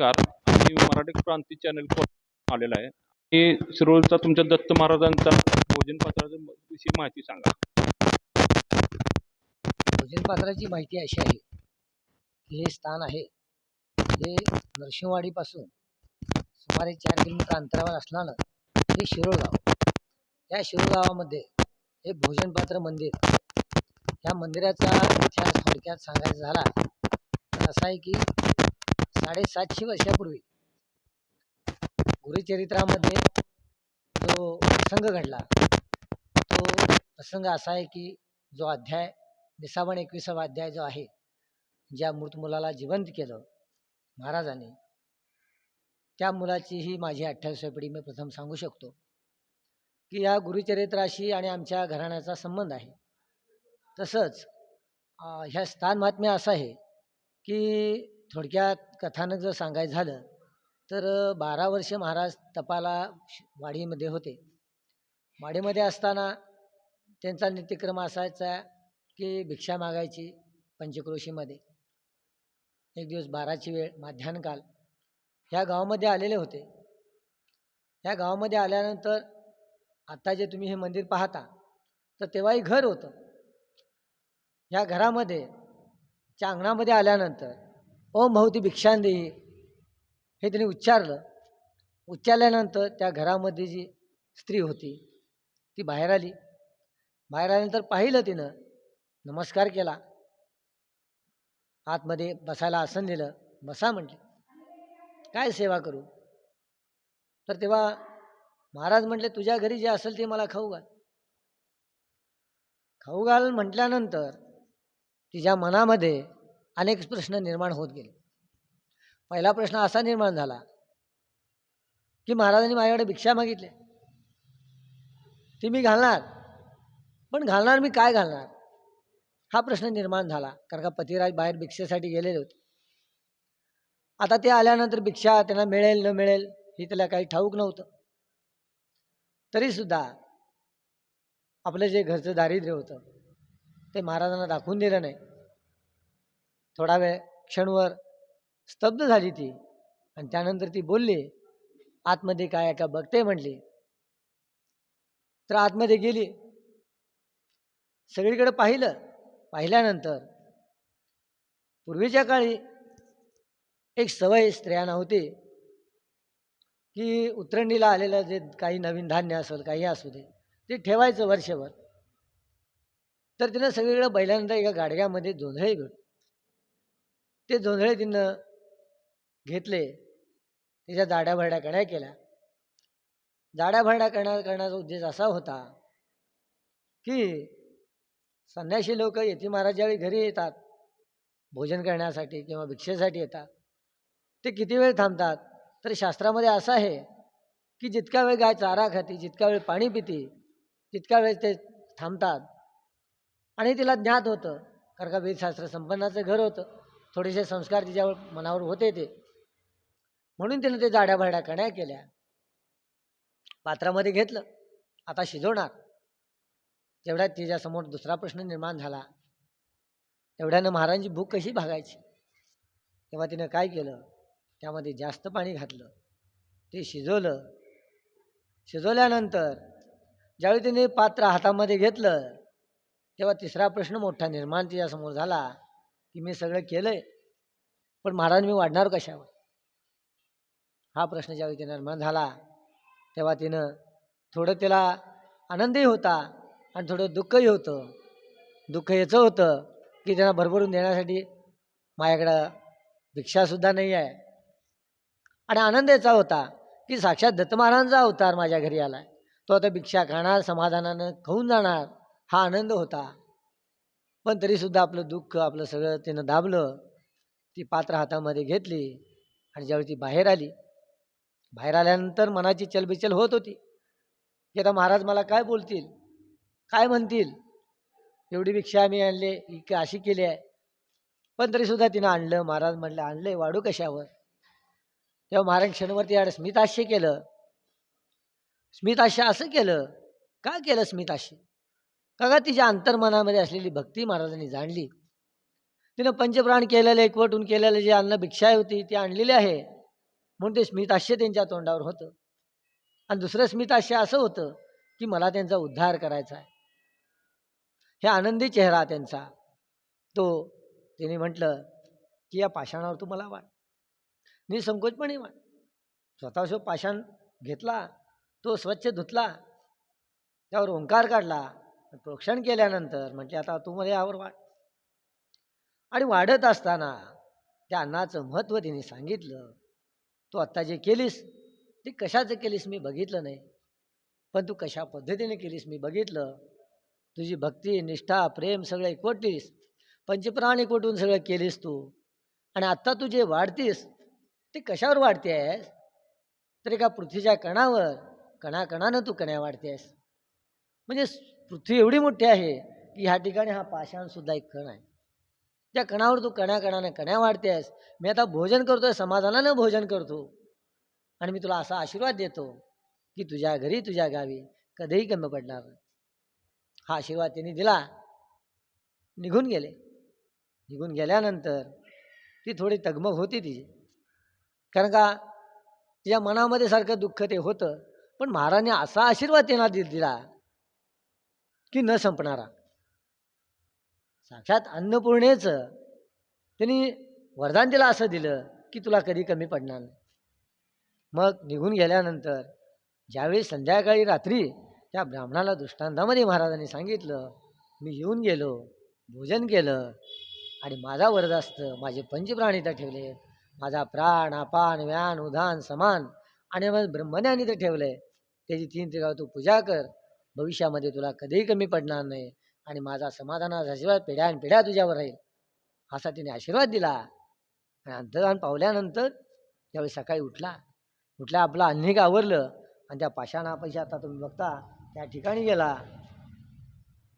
नमस्कार. मी मराठी क्रांती चॅनल आलेला आहे. आणि शिरोळचा तुमच्या दत्त महाराजांचा भोजन विषयी माहिती सांगा. भोजनपात्राची माहिती अशी आहे की हे स्थान आहे. हे नरसिंहवाडीपासून सुमारे चार किलोमीटर अंतरावर असणारं हे शिरोळगाव या शिरोळगावामध्ये हे भोजनपात्र मंदिर या मंदिराचा इतिहास थोडक्यात सांगायचा झाला असा आहे की साडेसातशे वर्षापूर्वी गुरुचरित्रामध्ये जो प्रसंग घडला तो प्रसंग असा आहे की जो अध्याय विसावण एकविसावा अध्याय जो आहे ज्या मृत मुलाला जिवंत केलं महाराजाने त्या मुलाची ही माझी अठ्ठावीसव्या पिढी मी प्रथम सांगू शकतो की या गुरुचरित्राशी आणि आमच्या घराण्याचा संबंध आहे. तसंच ह्या स्थान महात्म्य असं आहे की थोडक्यात कथानक जर सांगायचं झालं तर बारा वर्ष महाराज तपाला श- वाडीमध्ये होते. वाडीमध्ये असताना त्यांचा नित्यक्रम असायचा की भिक्षा मागायची पंचक्रोशीमध्ये. एक दिवस बाराची वेळ माध्यानकाल ह्या गावामध्ये आलेले होते. ह्या गावामध्ये आल्यानंतर आता जे तुम्ही हे मंदिर पाहता तर तेव्हाही घर होतं. ह्या घरामध्ये च्या अंगणामध्ये आल्यानंतर ओम भवती भिक्षांदेही हे त्यांनी उच्चारलं. उच्चारल्यानंतर त्या घरामध्ये जी स्त्री होती ती बाहेर आली. बाहेर आल्यानंतर पाहिलं तिनं नमस्कार केला. आतमध्ये बसायला आसन दिलं. बसा म्हटले. काय सेवा करू? तर तेव्हा महाराज म्हटले तुझ्या घरी जे असेल ते मला खाऊ घाल. खाऊ घाल म्हटल्यानंतर तिच्या मनामध्ये अनेक प्रश्न निर्माण होत गेले. पहिला प्रश्न असा निर्माण झाला की महाराजांनी माझ्याकडे भिक्षा मागितली. ती मी घालणार पण घालणार मी काय घालणार? हा प्रश्न निर्माण झाला कारण का पतिराज बाहेर भिक्षेसाठी गेलेले होते. आता ते आल्यानंतर भिक्षा त्यांना मिळेल न मिळेल हे त्याला काही ठाऊक नव्हतं. तरीसुद्धा आपलं जे घरचं दारिद्र्य होतं ते महाराजांना दाखवून दिलं नाही. थोडा वेळ क्षणवर स्तब्ध झाली ती. आणि त्यानंतर ती बोलली आतमध्ये काय आहे का बघते म्हटली. तर आतमध्ये गेली. सगळीकडे पाहिलं. पाहिल्यानंतर पूर्वीच्या काळी एक सवय स्त्रियांना होती की उतरंडीला आलेलं जे काही नवीन धान्य असेल काही असू दे ते ठेवायचं वर्षभर. तर तिनं सगळीकडे बैलानंतर एका गाडग्यामध्ये जोंधळे भेट ते जोंधळे तिनं घेतले. त्याच्या जाड्या भरड्या कण्या केल्या. जाड्या भरड्या करण्या करण्याचा उद्देश असा होता की संन्याशी लोक यती महाराज घरी येतात भोजन करण्यासाठी किंवा भिक्षेसाठी येतात ते किती वेळ थांबतात? तर शास्त्रामध्ये असं आहे की जितका वेळ गाय चारा खाती जितका वेळ पाणी पिती तितका वेळ ते थांबतात. आणि तिला ज्ञात होतं. कारण का वेदशास्त्र संपन्नाचं घर होतं. थोडेसे संस्कार तिच्यावर मनावर होते ते म्हणून तिनं ते जाड्या भाड्या कण्या केल्या. पात्रामध्ये घेतलं. आता शिजवणार. तेवढ्यात तिच्यासमोर दुसरा प्रश्न निर्माण झाला एवढ्यानं महाराजांची भूक कशी भागायची? तेव्हा तिनं काय केलं? त्यामध्ये जास्त पाणी घातलं. ते शिजवलं. शिजवल्यानंतर ज्यावेळी तिने पात्र हातामध्ये घेतलं तेव्हा तिसरा प्रश्न मोठा निर्माण तिच्यासमोर झाला. की मी सगळं केलंय पण महाराज मी वाढणार कशावर? हा प्रश्न ज्यावेळी तिने निर्माण झाला तेव्हा तिनं थोडं तिला आनंदही होता आणि थोडं दुःखही होतं. दुःख याचं होतं की त्यांना भरभरून देण्यासाठी माझ्याकडं भिक्षासुद्धा नाही आहे. आणि आनंद याचा होता की साक्षात दत्त महाराजांचा अवतार माझ्या घरी आला आहे तो आता भिक्षा खाणार समाधानानं खाऊन जाणार हा आनंद होता. पण तरीसुद्धा आपलं दुःख आपलं सगळं तिनं दाबलं ती पात्र हातामध्ये घेतली आणि ज्यावेळी ती बाहेर आली बाहेर आल्यानंतर मनाची चलबिचल होत होती. की आता महाराज मला काय बोलतील? काय म्हणतील? एवढी भिक्षा आम्ही आणले ही अशी केली आहे. पण तरीसुद्धा तिनं आणलं महाराज म्हणलं आणलंय वाढू कशावर? तेव्हा महाराज क्षणवरती आड स्मिताश्य केलं. स्मिताश्य असं केलं. का केलं स्मिताश्य? का तिच्या अंतर्मनामध्ये असलेली भक्ती महाराजांनी जाणली. तिनं पंचप्राण केलेलं एकवटून केलेलं जे अन्न भिक्षा होती ती आणलेली आहे. म्हणून ते स्मिताश्य त्यांच्या तोंडावर होतं. आणि दुसरं स्मिताश्य असं होतं की मला त्यांचा उद्धार करायचा आहे. हे आनंदी चेहरा त्यांचा. तो तिने म्हटलं की या पाषाणावर तू मला वाढ. निसंकोचपणे वाढ. स्वतः शो पाषाण घेतला तो स्वच्छ धुतला त्यावर ओंकार काढला प्रोक्षण केल्यानंतर म्हणजे आता तू मला यावर वाढ. आणि वाढत असताना त्या अन्नाचं महत्त्व तिने सांगितलं. तू आत्ता जे केलीस ते कशाचं केलीस मी बघितलं नाही. पण तू कशा पद्धतीने केलीस मी बघितलं. तुझी भक्ती निष्ठा प्रेम सगळं एकवटलीस. पंचप्राण एकवटून सगळं केलीस तू? आणि आत्ता तू जे वाढतीस ते कशावर वाढते आहेस तर एका पृथ्वीच्या कणावर कणाकणानं तू कण्या वाढतेस. म्हणजे पृथ्वी एवढी मोठी आहे की ह्या ठिकाणी हा पाषाणसुद्धा एक कण आहे. त्या कणावर तू कण्या कणाने कण्या वाढतेस. मी आता भोजन करतोय समाधानानं भोजन करतो. आणि मी तुला असा आशीर्वाद देतो की तुझ्या घरी तुझ्या गावी कधीही कमी पडणार हा आशीर्वाद त्यांनी दिला. निघून गेले. निघून गेल्यानंतर ती थोडी तगमग होती तिची. कारण का तिच्या मनामध्ये सारखं दुःख ते होतं. पण महाराजांनी असा आशीर्वाद त्यांना दि दिला की न संपणारा. साक्षात अन्नपूर्णेचं त्यांनी वरदान दिलं असं दिलं की तुला कधी कमी पडणार नाही. मग निघून गेल्यानंतर ज्यावेळी संध्याकाळी रात्री त्या ब्राह्मणाला दृष्टांतामध्ये महाराजांनी सांगितलं मी येऊन गेलो भोजन केलं आणि माझा वरदास्त माझे पंचप्राण इथं ठेवले. माझा प्राण अपान व्यान उधान समान आणि मग ब्रह्मज्ञान इथं आहे त्याची तीन त्रिगाव तू पूजा कर. भविष्यामध्ये तुला कधीही कमी पडणार नाही आणि माझा समाधानाचा आशीर्वाद पिढ्यान पिढ्या तुझ्यावर राहील. असा तिने आशीर्वाद दिला. आणि अंतर्धान पावल्यानंतर त्यावेळी सकाळी उठला उठल्या आपलं अन्निक आवरलं आणि त्या पाषाणापाशी आता तुम्ही बघता त्या ठिकाणी गेला.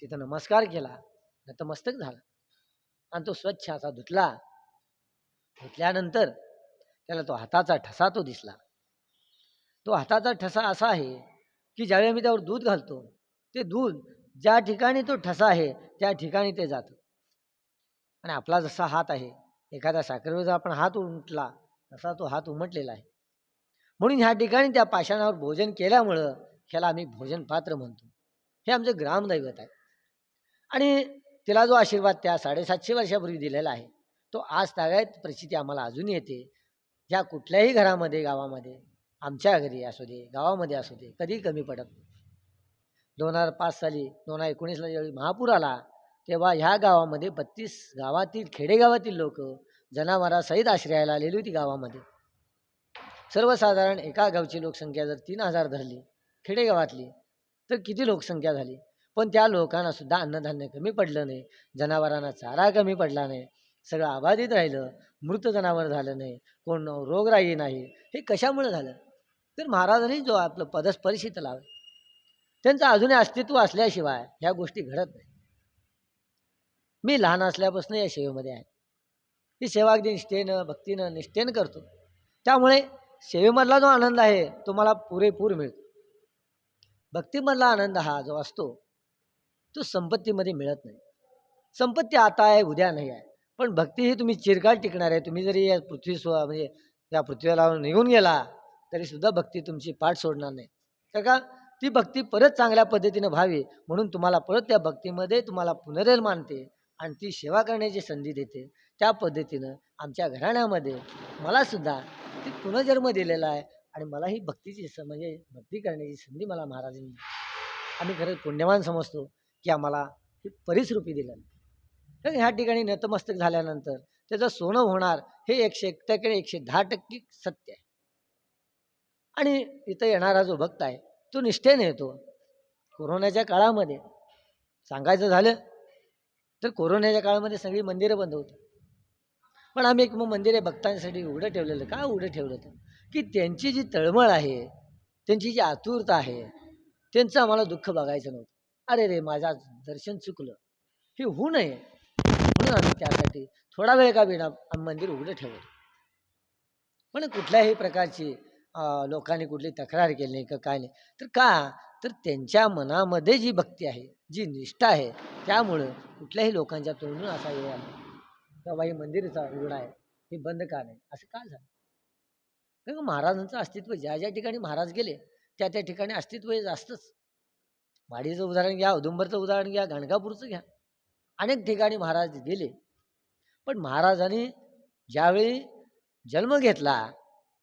तिथं नमस्कार केला. नतमस्तक झाला. आणि तो स्वच्छ असा धुतला. धुतल्यानंतर त्याला तो हाताचा ठसा तो दिसला. तो हाताचा ठसा असा आहे की ज्यावेळी आम्ही त्यावर दूध घालतो ते दूध ज्या ठिकाणी तो ठसा आहे त्या ठिकाणी ते जातं. आणि आपला जसा हात आहे एखाद्या साखरेवर आपण हात उमटला तसा तो हात उमटलेला आहे. म्हणून ह्या ठिकाणी त्या पाषाणावर भोजन केल्यामुळं ह्याला आम्ही भोजन पात्र म्हणतो. हे आमचं ग्रामदैवत आहे. आणि तिला जो आशीर्वाद त्या साडेसातशे वर्षापूर्वी दिलेला आहे तो आज तागायत परिस्थिती आम्हाला अजून येते. ह्या कुठल्याही घरामध्ये गावामध्ये आमच्या घरी असू दे गावामध्ये असू दे कधी कमी पडत नाही. दोन हजार पाच साली दोन हजार एकोणीसला ज्यावेळी महापूर आला तेव्हा ह्या गावामध्ये बत्तीस गावातील खेडेगावातील लोक जनावरासहित आश्रयाला आलेली होती गावामध्ये. सर्वसाधारण एका गावची लोकसंख्या जर तीन हजार धरली खेडेगावातली तर किती लोकसंख्या झाली? पण त्या लोकांना सुद्धा अन्नधान्य कमी पडलं नाही जनावरांना चारा कमी पडला नाही सगळं आबाधित राहिलं मृत जनावर झालं नाही कोण रोगराई नाही हे कशामुळे झालं? तर महाराजांनी जो आपलं पदस्पर्शी लावे त्यांचं अजूनही अस्तित्व असल्याशिवाय ह्या गोष्टी घडत नाही. मी लहान असल्यापासून या सेवेमध्ये आहे. ही सेवा अगदी निष्ठेनं भक्तीनं निष्ठेनं करतो. त्यामुळे सेवेमधला जो आनंद आहे तो मला पुरेपूर मिळतो. भक्तीमधला आनंद हा जो असतो तो संपत्तीमध्ये मिळत नाही. संपत्ती आता आहे उद्या नाही आहे. पण भक्ती ही तुम्ही चिरकाल टिकणार आहे. तुम्ही जरी या पृथ्वी स्व म्हणजे या पृथ्वीला निघून गेला तरीसुद्धा भक्ती तुमची पाठ सोडणार नाही. तर का? ती भक्ती परत चांगल्या पद्धतीनं व्हावी म्हणून तुम्हाला परत त्या भक्तीमध्ये तुम्हाला पुनरेल मानते आणि ती सेवा करण्याची संधी देते. त्या पद्धतीनं आमच्या घराण्यामध्ये मला सुद्धा ती पुनर्जन्म दिलेला आहे आणि मला ही भक्तीची स म्हणजे भक्ती करण्याची संधी मला महाराजांनी आम्ही खरंच पुण्यवान समजतो की आम्हाला ही परिसरूपी दिलं तर ह्या ठिकाणी नतमस्तक झाल्यानंतर त्याचं सोनं होणार हे एकशे एक टक्के एकशे दहा टक्के सत्य आहे. आणि इथं येणारा जो भक्त आहे तो निष्ठेने येतो. कोरोनाच्या काळामध्ये सांगायचं झालं तर कोरोनाच्या काळामध्ये सगळी मंदिरं बंद होती. पण आम्ही एक मग मंदिरे भक्तांसाठी उघडं ठेवलेलं का उघडं ठेवलं होतं? की त्यांची जी तळमळ आहे त्यांची जी आतुरता आहे त्यांचं आम्हाला दुःख बघायचं नव्हतं. अरे रे माझा दर्शन चुकलं. हे होऊ नये. म्हणून आम्ही त्यासाठी थोडा वेळ का बिना आम्ही मंदिर उघडं ठेवलं. पण कुठल्याही प्रकारची लोकांनी कुठली तक्रार केली नाही का काय नाही. तर का? तर त्यांच्या मनामध्ये जी भक्ती आहे जी निष्ठा आहे त्यामुळं कुठल्याही लोकांच्या तोंडून असा वेळ आला. तेव्हा हे मंदिरचा उघडा आहे हे बंद का नाही? असं का झालं? कारण महाराजांचं अस्तित्व ज्या ज्या ठिकाणी महाराज गेले त्या त्या ठिकाणी अस्तित्व हे जास्तच. वाडीचं उदाहरण घ्या औदुंबरचं उदाहरण घ्या गाणगापूरचं घ्या. अनेक ठिकाणी महाराज गेले. पण महाराजांनी ज्यावेळी जन्म घेतला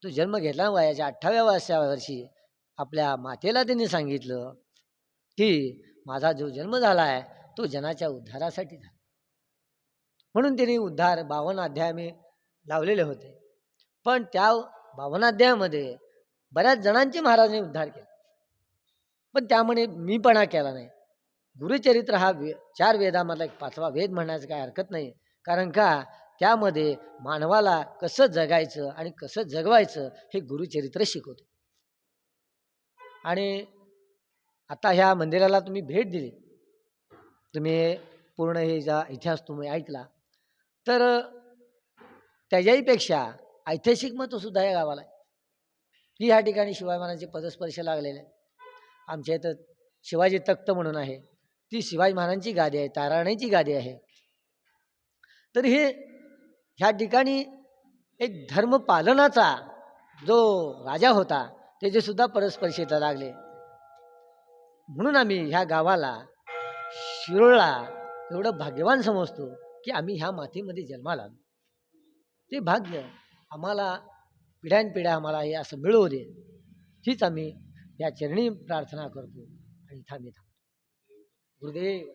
तो जन्म घेतला वयाच्या अठ्ठाव्या वर्षा वर्षी. आपल्या मातेला त्यांनी सांगितलं की माझा जो जन्म झाला आहे तो जनाच्या उद्धारासाठी झाला. म्हणून त्यांनी उद्धार बावन अध्याय मी लावलेले होते. पण त्या बावनाध्यायामध्ये बऱ्याच जणांचे महाराजांनी उद्धार केला. पण त्यामुळे मीपणा केला नाही. गुरुचरित्र हा वे चार वेदामधला एक पाचवा वेद म्हणण्याचं काय हरकत नाही. कारण का? त्यामध्ये मानवाला कसं जगायचं आणि कसं जगवायचं हे गुरुचरित्र शिकवतो. आणि आता ह्या मंदिराला तुम्ही भेट दिली. तुम्ही पूर्ण हे जा इतिहास तुम्ही ऐकला. तर त्याच्याहीपेक्षा ऐतिहासिक महत्त्वसुद्धा या गावाला आहे. की ह्या ठिकाणी शिवाय महाराजांचे पदस्पर्श लागलेले आहे आमच्या इथं शिवाजी तख्त म्हणून आहे. ती शिवाजी महाराजांची गादी आहे ताराण्याची गादी आहे. तर हे ह्या ठिकाणी एक धर्मपालनाचा जो राजा होता त्याचे सुद्धा शेता लागले. म्हणून आम्ही ह्या गावाला शिरोळला एवढं भाग्यवान समजतो की आम्ही ह्या मातीमध्ये जन्माला आलो. ते भाग्य आम्हाला पिढ्यानपिढ्या आम्हाला हे असं मिळवू दे हीच आम्ही या चरणी प्रार्थना करतो आणि थांबी थांबतो गुरुदेव.